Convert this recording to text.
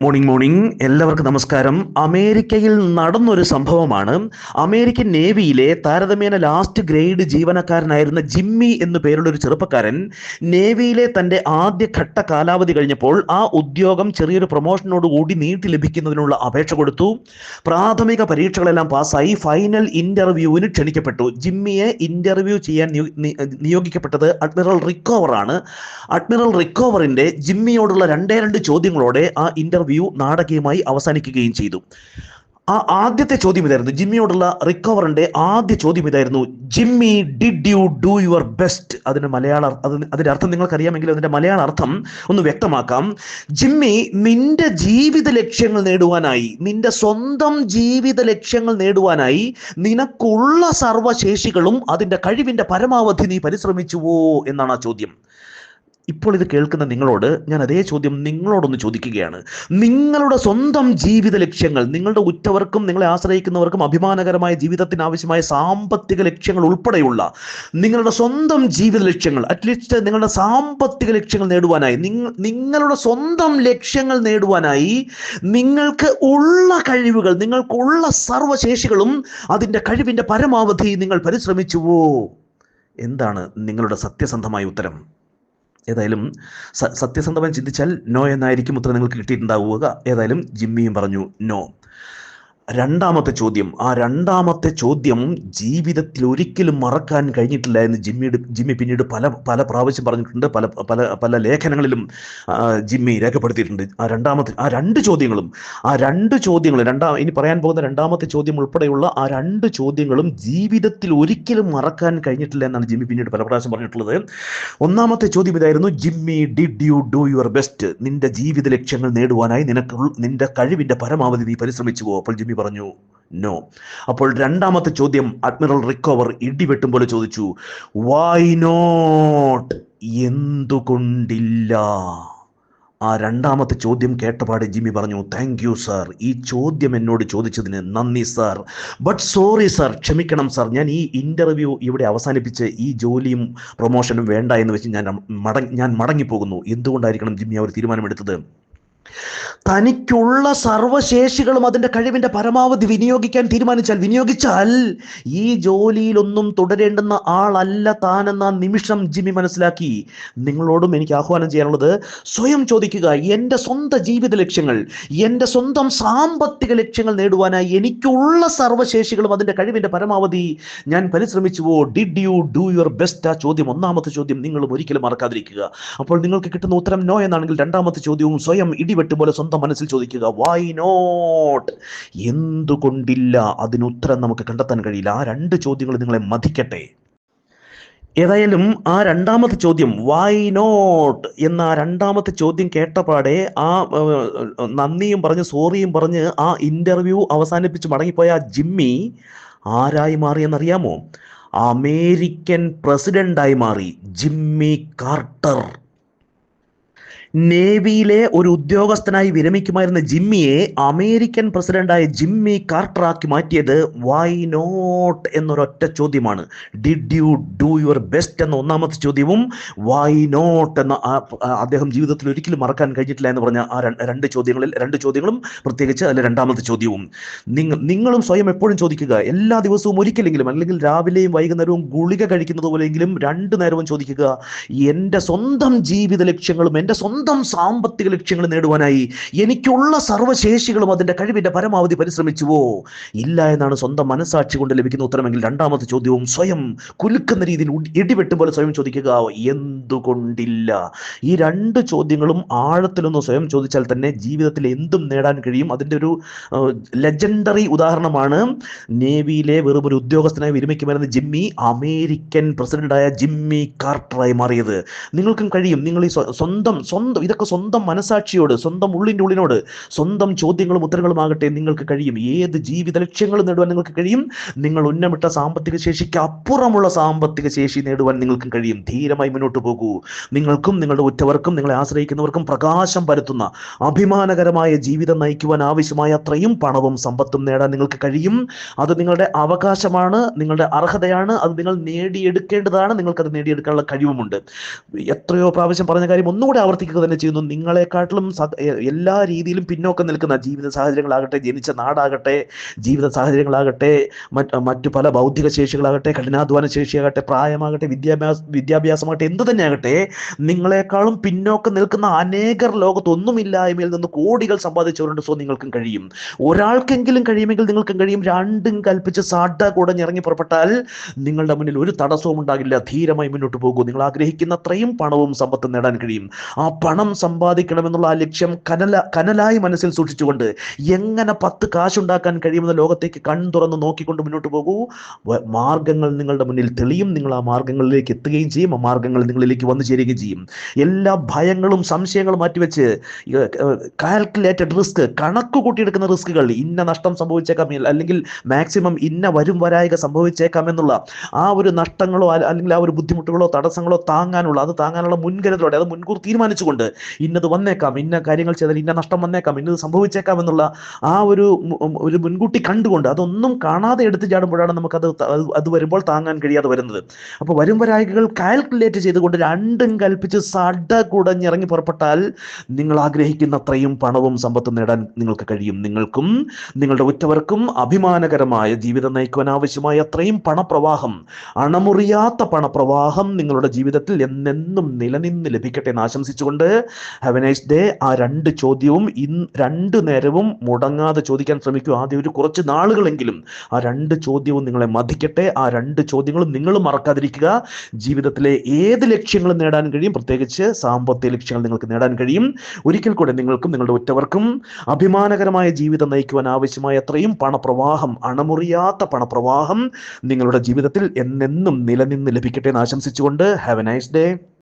Morning morning എല്ലാവർക്കും നമസ്കാരം. അമേരിക്കയിൽ നടന്നൊരു സംഭവമാണ്. അമേരിക്കൻ നേവിയിലെ താരതമ്യേന ലാസ്റ്റ് ഗ്രേഡ് ജീവനക്കാരനായിരുന്ന ജിമ്മി എന്നു പേരുള്ള ഒരു ചെറുപ്പക്കാരൻ നേവിയിലെ തന്റെ ആദ്യ ഘട്ട കാലാവധി കഴിഞ്ഞപ്പോൾ ആ ഉദ്യോഗം ചെറിയൊരു പ്രൊമോഷനോടുകൂടി നീട്ടി ലഭിക്കുന്നതിനുള്ള അപേക്ഷ കൊടുത്തു. പ്രാഥമിക പരീക്ഷകളെല്ലാം പാസ്സായി. ഫൈനൽ ഇന്റർവ്യൂവിന് ക്ഷണിക്കപ്പെട്ടു. ജിമ്മിയെ ഇന്റർവ്യൂ ചെയ്യാൻ നിയോഗിക്കപ്പെട്ടത് അഡ്മിറൽ റിക്കോവറാണ് അഡ്മിറൽ റിക്കോവറിന്റെ ജിമ്മിയോടുള്ള രണ്ടേ രണ്ട് ചോദ്യങ്ങളോടെ ആ ഇന്റർവ്യൂ നാടകീയമായി അവസാനിക്കുകയും ചെയ്തു. ആ ആദ്യത്തെ ചോദ്യം ഇതായിരുന്നു. ജിമ്മിയോടുള്ള റിക്കവറിന്റെ ആദ്യ ചോദ്യം ഇതായിരുന്നു. Jimmy did you do your best അതിന്റെ മലയാള അതിന്റെ അർത്ഥം നിങ്ങൾക്ക് അറിയാമെങ്കിൽ അതിന്റെ മലയാള അർത്ഥം ഒന്ന് വ്യക്തമാക്കാം. ജിമ്മി നിന്റെ ജീവിത ലക്ഷ്യങ്ങൾ നേടുവാനായി നിന്റെ സ്വന്തം ജീവിത ലക്ഷ്യങ്ങൾ നേടുവാനായി നിനക്കുള്ള സർവശേഷികളും അതിന്റെ കഴിവിന്റെ പരമാവധി നീ പരിശ്രമിച്ചുവോ എന്നാണ് ആ ചോദ്യം. ഇപ്പോൾ ഇത് കേൾക്കുന്ന നിങ്ങളോട് ഞാൻ അതേ ചോദ്യം നിങ്ങളോടൊന്ന് ചോദിക്കുകയാണ്. നിങ്ങളുടെ സ്വന്തം ജീവിത ലക്ഷ്യങ്ങൾ നിങ്ങളുടെ ഉറ്റവർക്കും നിങ്ങളെ ആശ്രയിക്കുന്നവർക്കും അഭിമാനകരമായ ജീവിതത്തിന് ആവശ്യമായ സാമ്പത്തിക ലക്ഷ്യങ്ങൾ ഉൾപ്പെടെയുള്ള നിങ്ങളുടെ സ്വന്തം ജീവിത ലക്ഷ്യങ്ങൾ അറ്റ്ലീസ്റ്റ് നിങ്ങളുടെ സാമ്പത്തിക ലക്ഷ്യങ്ങൾ നേടുവാനായി നിങ്ങളുടെ സ്വന്തം ലക്ഷ്യങ്ങൾ നേടുവാനായി നിങ്ങൾക്ക് ഉള്ള കഴിവുകൾ നിങ്ങൾക്കുള്ള സർവശേഷികളും അതിന്റെ കഴിവിന്റെ പരമാവധി നിങ്ങൾ പരിശ്രമിച്ചുവോ? എന്താണ് നിങ്ങളുടെ സത്യസന്ധമായ ഉത്തരം? ഏതായാലും സത്യസന്ധമായി ചിന്തിച്ചാൽ നോ എന്നായിരിക്കും ഉത്തരം നിങ്ങൾക്ക് കിട്ടിയിട്ടുണ്ടാവുക. ഏതായാലും ജിമ്മിയും പറഞ്ഞു നോ രണ്ടാമത്തെ ചോദ്യം ആ രണ്ടാമത്തെ ചോദ്യം ജീവിതത്തിൽ ഒരിക്കലും മറക്കാൻ കഴിഞ്ഞിട്ടില്ല എന്ന് ജിമ്മിയുടെ ജിമ്മി പിന്നീട് പല പല പ്രാവശ്യം പറഞ്ഞിട്ടുണ്ട് പല പല പല ലേഖനങ്ങളിലും ജിമ്മി രേഖപ്പെടുത്തിയിട്ടുണ്ട്. ആ രണ്ടാമത്തെ ആ രണ്ട് ചോദ്യങ്ങളും ആ രണ്ട് ചോദ്യങ്ങളും രണ്ടാം ഇനി പറയാൻ പോകുന്ന രണ്ടാമത്തെ ചോദ്യം ഉൾപ്പെടെയുള്ള ആ രണ്ട് ചോദ്യങ്ങളും ജീവിതത്തിൽ ഒരിക്കലും മറക്കാൻ കഴിഞ്ഞിട്ടില്ല എന്നാണ് ജിമ്മി പിന്നീട് പല പ്രാവശ്യം പറഞ്ഞിട്ടുള്ളത്. ഒന്നാമത്തെ ചോദ്യം ഇതായിരുന്നു Jimmy did you do your best നിന്റെ ജീവിത ലക്ഷ്യങ്ങൾ നേടുവാനായി നിനക്ക് നിന്റെ കഴിവിന്റെ പരമാവധി നീ പരിശ്രമിച്ചു പോകും അപ്പോൾ ജിമ്മി പറഞ്ഞു നോ അപ്പോൾ രണ്ടാമത്തെ ചോദ്യം അഡ്മിറൽ റിക്കവർ ഇടിവെട്ടും പോലെ ചോദിച്ചു വൈ നോട്ട് എന്തുകൊണ്ടില്ല? ആ രണ്ടാമത്തെ ചോദ്യം കേട്ടപാട് ജിമ്മി പറഞ്ഞു താങ്ക് യു സാർ ഈ ചോദ്യം എന്നോട് ചോദിച്ചതിന് നന്ദി സാർ ബട്ട് സോറി സാർ ക്ഷമിക്കണം സാർ ഞാൻ ഈ ഇന്റർവ്യൂ ഇവിടെ അവസാനിപ്പിച്ച് ഈ ജോലിയും പ്രൊമോഷനും വേണ്ട എന്ന് വെച്ച് ഞാൻ മടങ്ങി ഞാൻ മടങ്ങിപ്പോകുന്നു. എന്തുകൊണ്ടായിരിക്കണം ജിമ്മി അവർ തീരുമാനമെടുത്തത്? തനിക്കുള്ള സർവശേഷികളും അതിന്റെ കഴിവിന്റെ പരമാവധി വിനിയോഗിക്കാൻ തീരുമാനിച്ചാൽ വിനിയോഗിച്ചാൽ ഈ ജോലിയിലൊന്നും തുടരേണ്ടുന്ന ആളല്ല താനെന്ന നിമിഷം ജിമ്മി മനസ്സിലാക്കി. നിങ്ങളോടും എനിക്ക് ആഹ്വാനം ചെയ്യാനുള്ളത് സ്വയം ചോദിക്കുക എന്റെ സ്വന്തം ജീവിത ലക്ഷ്യങ്ങൾ എന്റെ സ്വന്തം സാമ്പത്തിക ലക്ഷ്യങ്ങൾ നേടുവാനായി എനിക്കുള്ള സർവശേഷികളും അതിന്റെ കഴിവിന്റെ പരമാവധി ഞാൻ പരിശ്രമിച്ചുവോ? Did you do your best ആ ചോദ്യം ഒന്നാമത്തെ ചോദ്യം നിങ്ങളും ഒരിക്കലും മറക്കാതിരിക്കുക. അപ്പോൾ നിങ്ങൾക്ക് കിട്ടുന്ന ഉത്തരം നോ എന്നാണെങ്കിൽ രണ്ടാമത്തെ ചോദ്യവും സ്വയം ഇടിവെട്ട് പോലെ സ്വന്തം മനസ്സിൽ ചോദിക്കുക വൈ നോട്ട് എന്തുകൊണ്ടില്ല? അതിന് ഉത്തരം നമുക്ക് കണ്ടെത്താൻ കഴിയില്ല. ആ രണ്ട് ചോദ്യങ്ങൾ നിങ്ങളെ മതിക്കട്ടെ ഏതായാലും ആ രണ്ടാമത്തെ ചോദ്യം വൈ നോട്ട് എന്ന ആ രണ്ടാമത്തെ ചോദ്യം കേട്ടപാടെ ആ നന്ദിയും പറഞ്ഞ് സോറിയും പറഞ്ഞ് ആ ഇന്റർവ്യൂ അവസാനിപ്പിച്ച് മടങ്ങിപ്പോയ ജിമ്മി ആരായി മാറിയെന്നറിയാമോ അമേരിക്കൻ പ്രസിഡന്റായി മാറി ജിമ്മി കാർട്ടർ. നേവിയിലെ ഒരു ഉദ്യോഗസ്ഥനായി വിരമിക്കുമായിരുന്ന ജിമ്മിയെ അമേരിക്കൻ പ്രസിഡന്റായ ജിമ്മി കാർട്ടറാക്കി മാറ്റിയത് വൈ നോട്ട് എന്നൊരൊറ്റ ചോദ്യമാണ്. Did you do your best എന്ന ഒന്നാമത്തെ ചോദ്യവും വൈ നോട്ട് എന്ന അദ്ദേഹം ജീവിതത്തിൽ ഒരിക്കലും മറക്കാൻ കഴിഞ്ഞിട്ടില്ല എന്ന് പറഞ്ഞ ആ രണ്ട് ചോദ്യങ്ങളിൽ രണ്ട് ചോദ്യങ്ങളും പ്രത്യേകിച്ച് അതിലെ രണ്ടാമത്തെ ചോദ്യവും. നിങ്ങൾ നിങ്ങളും സ്വയം എപ്പോഴും ചോദിക്കുക എല്ലാ ദിവസവും ഒരിക്കലെങ്കിലും അല്ലെങ്കിൽ രാവിലെയും വൈകുന്നേരവും ഗുളിക കഴിക്കുന്നത് പോലെയെങ്കിലും രണ്ടു നേരവും ചോദിക്കുക എന്റെ സ്വന്തം ജീവിത ലക്ഷ്യങ്ങളും എന്റെ സ്വന്തം സാമ്പത്തിക ലക്ഷ്യങ്ങൾ നേടുവാനായി എനിക്കുള്ള സർവശേഷികളും അതിന്റെ കഴിവിന്റെ പരമാവധി പരിശ്രമിച്ചുവോ? ഇല്ല എന്നാണ് സ്വന്തം മനസാക്ഷി കൊണ്ട് ലഭിക്കുന്ന ഉത്തരമെങ്കിൽ രണ്ടാമത്തെ ചോദ്യവും സ്വയം കുലുക്കുന്ന രീതിയിൽ ഇടിവെട്ടും പോലെ സ്വയം ചോദിക്കുക എന്തുകൊണ്ടില്ല? ഈ രണ്ട് ചോദ്യങ്ങളും ആഴത്തിലൊന്ന് സ്വയം ചോദിച്ചാൽ തന്നെ ജീവിതത്തിൽ എന്തും നേടാൻ കഴിയും. അതിന്റെ ഒരു ലെജൻഡറി ഉദാഹരണമാണ് നേവിയിലെ വെറും ഒരു ഉദ്യോഗസ്ഥനായി വിരമിക്കുമായിരുന്ന ജിമ്മി അമേരിക്കൻ പ്രസിഡന്റായ ജിമ്മി കാർട്ടറായി മാറിയത്. നിങ്ങൾക്കും കഴിയും. നിങ്ങൾ ഈ സ്വന്തം സ്വന്തം സ്വന്തം ഇതൊക്കെ സ്വന്തം മനസാക്ഷിയോട് സ്വന്തം ഉള്ളിന്റെ ഉള്ളിനോട് സ്വന്തം ചോദ്യങ്ങളും ഉത്തരങ്ങളുമാകട്ടെ നിങ്ങൾക്ക് കഴിയും. ഏത് ജീവിത ലക്ഷ്യങ്ങളും നേടുവാൻ നിങ്ങൾക്ക് കഴിയും? നിങ്ങൾ ഉന്നമിട്ട സാമ്പത്തിക ശേഷിക്ക് അപ്പുറമുള്ള സാമ്പത്തിക ശേഷി നേടുവാൻ നിങ്ങൾക്കും കഴിയും. ധീരമായി മുന്നോട്ട് പോകൂ. നിങ്ങൾക്കും നിങ്ങളുടെ ഉറ്റവർക്കും നിങ്ങളെ ആശ്രയിക്കുന്നവർക്കും പ്രകാശം പരത്തുന്ന അഭിമാനകരമായ ജീവിതം നയിക്കുവാൻ ആവശ്യമായ അത്രയും പണവും സമ്പത്തും നേടാൻ നിങ്ങൾക്ക് കഴിയും. അത് നിങ്ങളുടെ അവകാശമാണ് നിങ്ങളുടെ അർഹതയാണ് അത് നിങ്ങൾ നേടിയെടുക്കേണ്ടതാണ് നിങ്ങൾക്കത് നേടിയെടുക്കാനുള്ള കഴിവുമുണ്ട്. എത്രയോ പ്രാവശ്യം പറഞ്ഞ കാര്യം ഒന്നുകൂടെ ആവർത്തിക്കുക. തന്നെ ചെയ്യുന്നു. നിങ്ങളെക്കാട്ടിലും എല്ലാ രീതിയിലും പിന്നോക്കം നിൽക്കുന്ന ജീവിത സാഹചര്യങ്ങളാകട്ടെ ജനിച്ച നാടാകട്ടെ ജീവിത സാഹചര്യങ്ങളാകട്ടെ മറ്റ് പല ബൗദ്ധിക ശേഷികളാകട്ടെ കഠിനാധ്വാന ശേഷിയാകട്ടെ പ്രായമാകട്ടെ വിദ്യാഭ്യാസ വിദ്യാഭ്യാസമാകട്ടെ എന്ത് തന്നെയാകട്ടെ നിങ്ങളെക്കാളും പിന്നോക്കം നിൽക്കുന്ന അനേകർ ലോകത്ത് ഒന്നുമില്ലായ്മയിൽ നിന്ന് കോടികൾ സമ്പാദിച്ചവരുണ്ട്. സോ നിങ്ങൾക്കും കഴിയും. ഒരാൾക്കെങ്കിലും കഴിയുമെങ്കിൽ നിങ്ങൾക്കും കഴിയും. രണ്ടും കൽപ്പിച്ച് സാഡ കുടഞ്ഞിറങ്ങി പുറപ്പെട്ടാൽ നിങ്ങളുടെ മുന്നിൽ ഒരു തടസ്സവും ഉണ്ടാകില്ല ധീരമായി മുന്നോട്ട് പോകൂ. നിങ്ങൾ ആഗ്രഹിക്കുന്ന അത്രയും പണവും സമ്പത്തും നേടാൻ കഴിയും. ആ പണം സമ്പാദിക്കണമെന്നുള്ള ആ ലക്ഷ്യം കനല കനലായി മനസ്സിൽ സൂക്ഷിച്ചുകൊണ്ട് എങ്ങനെ പത്ത് കാശുണ്ടാക്കാൻ കഴിയുമെന്ന ലോകത്തേക്ക് കൺ തുറന്ന് നോക്കിക്കൊണ്ട് മുന്നോട്ട് പോകൂ. മാർഗങ്ങൾ നിങ്ങളുടെ മുന്നിൽ തെളിയും. നിങ്ങൾ ആ മാർഗങ്ങളിലേക്ക് എത്തുകയും ചെയ്യും. ആ മാർഗങ്ങൾ നിങ്ങളിലേക്ക് വന്നു ചേരുകയും ചെയ്യും. എല്ലാ ഭയങ്ങളും സംശയങ്ങളും മാറ്റിവെച്ച് കാൽക്കുലേറ്റഡ് റിസ്ക് കണക്ക് കൂട്ടിയെടുക്കുന്ന റിസ്കുകൾ ഇന്ന നഷ്ടം സംഭവിച്ചേക്കാം അല്ലെങ്കിൽ മാക്സിമം ഇന്ന വരും വരായിക സംഭവിച്ചേക്കാം എന്നുള്ള ആ ഒരു നഷ്ടങ്ങളോ അല്ലെങ്കിൽ ആ ഒരു ബുദ്ധിമുട്ടുകളോ തടസ്സങ്ങളോ താങ്ങാനുള്ള അത് താങ്ങാനുള്ള മുൻകരുതലോടെ അത് മുൻകൂർ തീരുമാനിച്ചുകൊണ്ട് ഇന്നത് വന്നേക്കാം ഇന്ന കാര്യങ്ങൾ ചെയ്താൽ ഇന്ന നഷ്ടം വന്നേക്കാം ഇന്നത് സംഭവിച്ചേക്കാം എന്നുള്ള ആ ഒരു ഒരു മുൻകൂട്ടി കണ്ടുകൊണ്ട് അതൊന്നും കാണാതെ എടുത്തു ചാടുമ്പോഴാണ് നമുക്കത് അത് വരുമ്പോൾ താങ്ങാൻ കഴിയാതെ വരുന്നത്. അപ്പോൾ വരും കാൽക്കുലേറ്റ് ചെയ്തുകൊണ്ട് രണ്ടും കൽപ്പിച്ച് സട കുടഞ്ഞിറങ്ങി പുറപ്പെട്ടാൽ നിങ്ങൾ ആഗ്രഹിക്കുന്ന അത്രയും പണവും സമ്പത്തും നേടാൻ നിങ്ങൾക്ക് കഴിയും. നിങ്ങൾക്കും നിങ്ങളുടെ ഉറ്റവർക്കും അഭിമാനകരമായ ജീവിതം നയിക്കുവാൻ ആവശ്യമായ അത്രയും പണപ്രവാഹം അണമുറിയാത്ത പണപ്രവാഹം നിങ്ങളുടെ ജീവിതത്തിൽ എന്നെന്നും നിലനിന്ന് ലഭിക്കട്ടെ എന്ന് ആശംസിച്ചുകൊണ്ട് ഹാവ് എ നൈസ് ഡേ ആ രണ്ട് ചോദ്യവും ഇന്ന് രണ്ട് നേരവും മുടങ്ങാതെ ചോദിക്കാൻ ശ്രമിക്കൂ. ആദ്യം ഒരു കുറച്ച് നാളുകളെങ്കിലും ആ രണ്ട് ചോദ്യവും നിങ്ങളെ മതിക്കട്ടെ. ആ രണ്ട് ചോദ്യങ്ങളും നിങ്ങൾ മറക്കാതിരിക്കുക. ജീവിതത്തിലെ ഏത് ലക്ഷ്യങ്ങളും നേടാൻ കഴിയും. പ്രത്യേകിച്ച് സാമ്പത്തിക ലക്ഷ്യങ്ങൾ നിങ്ങൾക്ക് നേടാൻ കഴിയും. ഒരിക്കൽ കൂടെ നിങ്ങൾക്കും നിങ്ങളുടെ ഉറ്റവർക്കും അഭിമാനകരമായ ജീവിതം നയിക്കുവാൻ ആവശ്യമായ അത്രയും പണപ്രവാഹം അണമുറിയാത്ത പണപ്രവാഹം നിങ്ങളുടെ ജീവിതത്തിൽ എന്നെന്നും നിലനിന്ന് ലഭിക്കട്ടെ എന്ന് ആശംസിച്ചുകൊണ്ട് ഹാവ് എ നൈസ് ഡേ